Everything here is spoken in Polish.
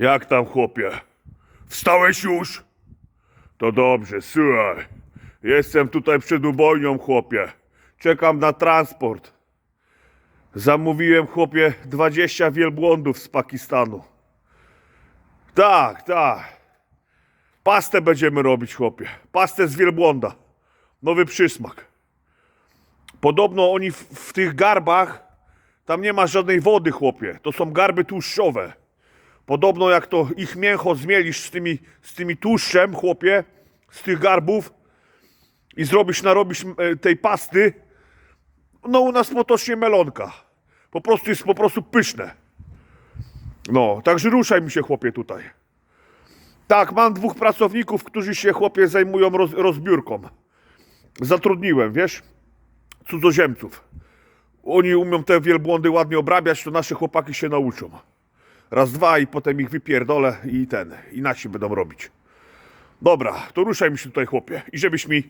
Jak tam, chłopie? Wstałeś już? To dobrze, słuchaj. Jestem tutaj przed ubojnią, chłopie. Czekam na transport. Zamówiłem, chłopie, 20 wielbłądów z Pakistanu. Tak, tak. Pastę będziemy robić, chłopie. Pastę z wielbłąda. Nowy przysmak. Podobno oni w, w tych garbach, tam nie ma żadnej wody, chłopie. To są garby tłuszczowe. Podobno jak to ich mięcho zmielisz z tymi, z tymi tłuszczem, chłopie, z tych garbów i zrobisz, narobisz e, tej pasty, no u nas potocznie melonka. Po prostu jest po prostu pyszne. No, także ruszaj mi się, chłopie, tutaj. Tak, mam dwóch pracowników, którzy się, chłopie, zajmują roz, rozbiórką. Zatrudniłem, wiesz, cudzoziemców. Oni umią te wielbłądy ładnie obrabiać, to nasze chłopaki się nauczą. Raz, dwa i potem ich wypierdolę i ten, i nasi będą robić. Dobra, to ruszaj mi się tutaj, chłopie. I żebyś mi.